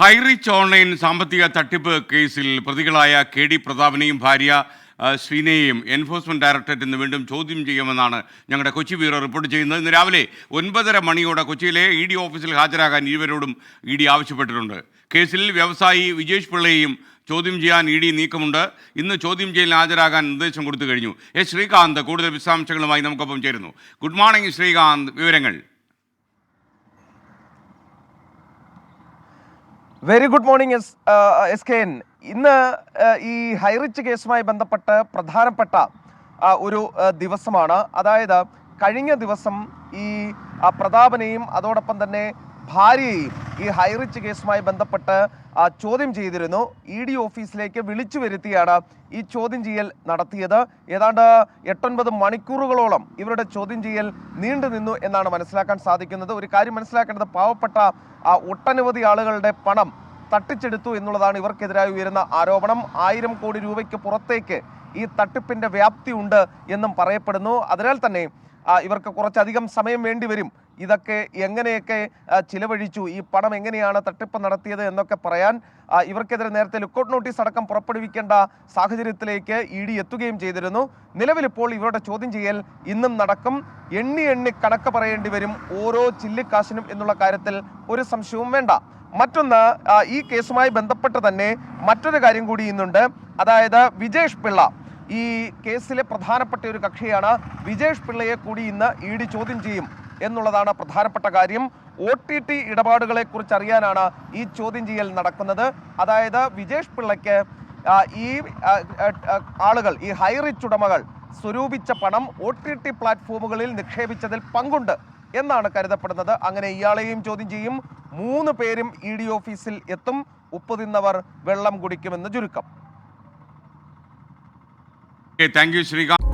Highrich online സാമ്പത്തിക തട്ടിപ്പ് കേസിൽ പ്രതികളായ കെ ഡി പ്രതാപനെയും ഭാര്യ ശ്രീനയെയും എൻഫോഴ്സ്മെന്റ് ഡയറക്ടറേറ്റ് ഇന്ന് വീണ്ടും ചോദ്യം ചെയ്യുമെന്നാണ് ഞങ്ങളുടെ കൊച്ചി ബ്യൂറോ റിപ്പോർട്ട് ചെയ്യുന്നത്. ഇന്ന് രാവിലെ ഒൻപതര മണിയോടെ കൊച്ചിയിലെ ഇ ഡി ഓഫീസിൽ ഹാജരാകാൻ ഇരുവരോടും ഇ ഡി ആവശ്യപ്പെട്ടിട്ടുണ്ട്. കേസിൽ വ്യവസായി വിജേഷ് പിള്ളയെയും ചോദ്യം ചെയ്യാൻ ഇ ഡി നീക്കമുണ്ട്. ഇന്ന് ചോദ്യം ചെയ്യലിന് ഹാജരാകാൻ നിർദ്ദേശം കൊടുത്തു കഴിഞ്ഞു. എസ് ശ്രീകാന്ത് കൂടുതൽ വിശദാംശങ്ങളുമായി നമുക്കൊപ്പം ചേരുന്നു. Good morning Srikanth. വിവരങ്ങൾ. Very good morning S S K N ഇന്ന് ഈ ഹൈറിച്ച് കേസുമായി ബന്ധപ്പെട്ട് പ്രധാനപ്പെട്ട ഒരു ദിവസമാണ്. അതായത് കഴിഞ്ഞ ദിവസം ഈ പ്രതാപനെയും അതോടൊപ്പം തന്നെ ഭാര്യയെയും ഈ ഹൈറിച്ച് കേസുമായി ബന്ധപ്പെട്ട് ചോദ്യം ചെയ്തിരുന്നു. ഇ ഡി ഓഫീസിലേക്ക് വിളിച്ചു വരുത്തിയാണ് ഈ ചോദ്യം ചെയ്യൽ നടത്തിയത്. ഏതാണ്ട് എട്ടൊൻപത് മണിക്കൂറുകളോളം ഇവരുടെ ചോദ്യം ചെയ്യൽ നീണ്ടു നിന്നു എന്നാണ് മനസ്സിലാക്കാൻ സാധിക്കുന്നത്. ഒരു കാര്യം മനസ്സിലാക്കേണ്ടത് പാവപ്പെട്ട ഒട്ടനവധി ആളുകളുടെ പണം തട്ടിച്ചെടുത്തു എന്നുള്ളതാണ് ഇവർക്കെതിരായി ഉയരുന്ന ആരോപണം. ആയിരം കോടി രൂപയ്ക്ക് പുറത്തേക്ക് ഈ തട്ടിപ്പിന്റെ വ്യാപ്തി ഉണ്ട് എന്നും പറയപ്പെടുന്നു. അതിനാൽ തന്നെ ഇവർക്ക് കുറച്ചധികം സമയം വേണ്ടി വരും. ഇതൊക്കെ എങ്ങനെയൊക്കെ ചിലവഴിച്ചു ഈ പണം എങ്ങനെയാണ് തട്ടിപ്പ് നടത്തിയത് എന്നൊക്കെ പറയാൻ ഇവർക്കെതിരെ നേരത്തെ ലുക്കൌട്ട് നോട്ടീസ് അടക്കം പുറപ്പെടുവിക്കേണ്ട സാഹചര്യത്തിലേക്ക് ഇ ഡി എത്തുകയും ചെയ്തിരുന്നു. നിലവിലിപ്പോൾ ഇവരുടെ ചോദ്യം ചെയ്യൽ ഇന്നും നടക്കും. എണ്ണി എണ്ണി കണക്ക് പറയേണ്ടി വരും. ഓരോ ചില്ലിക്കാശിനും എന്നുള്ള കാര്യത്തിൽ ഒരു സംശയവും വേണ്ട. മറ്റൊന്ന് ഈ കേസുമായി ബന്ധപ്പെട്ട് തന്നെ മറ്റൊരു കാര്യം കൂടി ഇന്നുണ്ട്. അതായത് വിജേഷ് പിള്ള. ഈ കേസിലെ പ്രധാനപ്പെട്ട ഒരു കക്ഷിയാണ് വിജേഷ് പിള്ളയെ കൂടി ഇന്ന് ഇ ഡി ചോദ്യം ചെയ്യും എന്നുള്ളതാണ് പ്രധാനപ്പെട്ട കാര്യം. ഒ ടി ടി ഇടപാടുകളെ കുറിച്ച് അറിയാനാണ് ഈ ചോദ്യം ചെയ്യൽ നടക്കുന്നത്. അതായത് വിജേഷ് പിള്ളയ്ക്ക് ഈ ആളുകൾ ഈ ഹൈറിച്ച് ഉടമകൾ സ്വരൂപിച്ച പണം ഒ ടി ടി പ്ലാറ്റ്ഫോമുകളിൽ നിക്ഷേപിച്ചതിൽ പങ്കുണ്ട് എന്നാണ് കരുതപ്പെടുന്നത്. അങ്ങനെ ഇയാളെയും ചോദ്യം ചെയ്യും. മൂന്ന് പേരും ഇ ഡി ഓഫീസിൽ എത്തും. ഉപ്പ് തിന്നവർ വെള്ളം കുടിക്കുമെന്ന് ചുരുക്കം. Thank you Srikanth